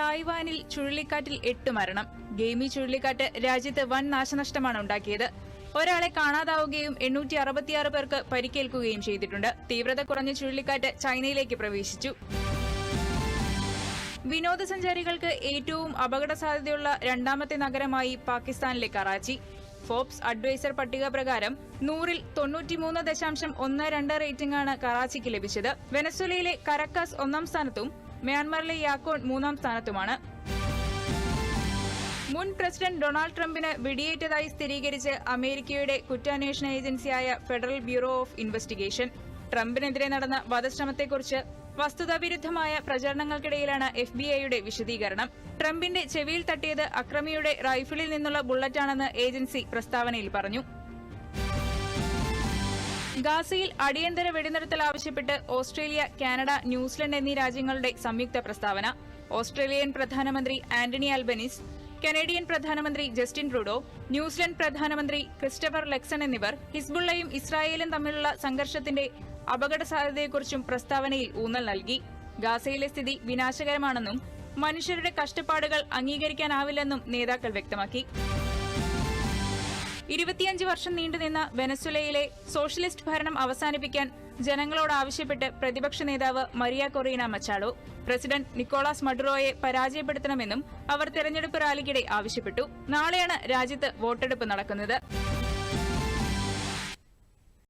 തായ്വാനിൽ ചുഴലിക്കാറ്റിൽ എട്ട് മരണം. ഗെയിമി ചുഴലിക്കാറ്റ് രാജ്യത്ത് വൻ നാശനഷ്ടമാണ് ഉണ്ടാക്കിയത്. ഒരാളെ കാണാതാവുകയും എണ്ണൂറ്റി അറുപത്തിയാറ് പേർക്ക് പരിക്കേൽക്കുകയും ചെയ്തിട്ടുണ്ട്. തീവ്രത കുറഞ്ഞ ചുഴലിക്കാറ്റ് ചൈനയിലേക്ക് പ്രവേശിച്ചു. വിനോദസഞ്ചാരികൾക്ക് ഏറ്റവും അപകട സാധ്യതയുള്ള രണ്ടാമത്തെ നഗരമായി പാകിസ്ഥാനിലെ കറാച്ചി ഫോബ്സ് അഡ്വൈസർ പട്ടിക പ്രകാരം നൂറിൽ തൊണ്ണൂറ്റിമൂന്ന് ദശാംശം ഒന്ന് രണ്ട് റേറ്റിംഗാണ് കറാച്ചിക്ക് ലഭിച്ചത്. വെനസ്വലയിലെ കരക്കാസ് ഒന്നാം സ്ഥാനത്തും മ്യാൻമറിലെ യാക്കോൺ മൂന്നാം സ്ഥാനത്തുമാണ്. മുൻ പ്രസിഡന്റ് ഡൊണാൾഡ് ട്രംപിന് വെടിയേറ്റതായി സ്ഥിരീകരിച്ച് അമേരിക്കയുടെ കുറ്റാന്വേഷണ ഏജൻസിയായ ഫെഡറൽ ബ്യൂറോ ഓഫ് ഇൻവെസ്റ്റിഗേഷൻ. ട്രംപിനെതിരെ നടന്ന വധശ്രമത്തെക്കുറിച്ച് വസ്തുതാവിരുദ്ധമായ പ്രചരണങ്ങൾക്കിടയിലാണ് എഫ് ബി ഐയുടെ വിശദീകരണം. ട്രംപിന്റെ ചെവിയിൽ തട്ടിയത് അക്രമിയുടെ റൈഫിളിൽ നിന്നുള്ള ബുള്ളറ്റാണെന്ന് ഏജൻസി പ്രസ്താവനയിൽ പറഞ്ഞു. ഗാസയിൽ അടിയന്തര വെടിനിർത്തൽ ആവശ്യപ്പെട്ട് ഓസ്ട്രേലിയ കാനഡ ന്യൂസിലൻഡ് എന്നീ രാജ്യങ്ങളുടെ സംയുക്ത പ്രസ്താവന. ഓസ്ട്രേലിയൻ പ്രധാനമന്ത്രി ആന്റണി അൽബനിസ് കനേഡിയൻ പ്രധാനമന്ത്രി ജസ്റ്റിൻ ട്രൂഡോ ന്യൂസിലൻഡ് പ്രധാനമന്ത്രി ക്രിസ്റ്റഫർ ലെക്സൺ എന്നിവർ ഹിസ്ബുള്ളയും ഇസ്രായേലും തമ്മിലുള്ള സംഘർഷത്തിന്റെ അപകട സാധ്യതയെക്കുറിച്ചും പ്രസ്താവനയിൽ ഊന്നൽ നൽകി. ഗാസയിലെ സ്ഥിതി വിനാശകരമാണെന്നും മനുഷ്യരുടെ കഷ്ടപ്പാടുകൾ അംഗീകരിക്കാനാവില്ലെന്നും നേതാക്കൾ വ്യക്തമാക്കി. ഇരുപത്തിയഞ്ച് വർഷം നീണ്ടുനിന്ന വെനസുലയിലെ സോഷ്യലിസ്റ്റ് ഭരണം അവസാനിപ്പിക്കാൻ ജനങ്ങളോട് ആവശ്യപ്പെട്ട് പ്രതിപക്ഷ നേതാവ് Maria Corina Machado president Nicolas മഡുറോയെ പരാജയപ്പെടുത്തണമെന്നും അവർ തെരഞ്ഞെടുപ്പ് റാലിക്കിടെ ആവശ്യപ്പെട്ടു. നാളെയാണ് രാജ്യത്ത് വോട്ടെടുപ്പ് നടക്കുന്നത്.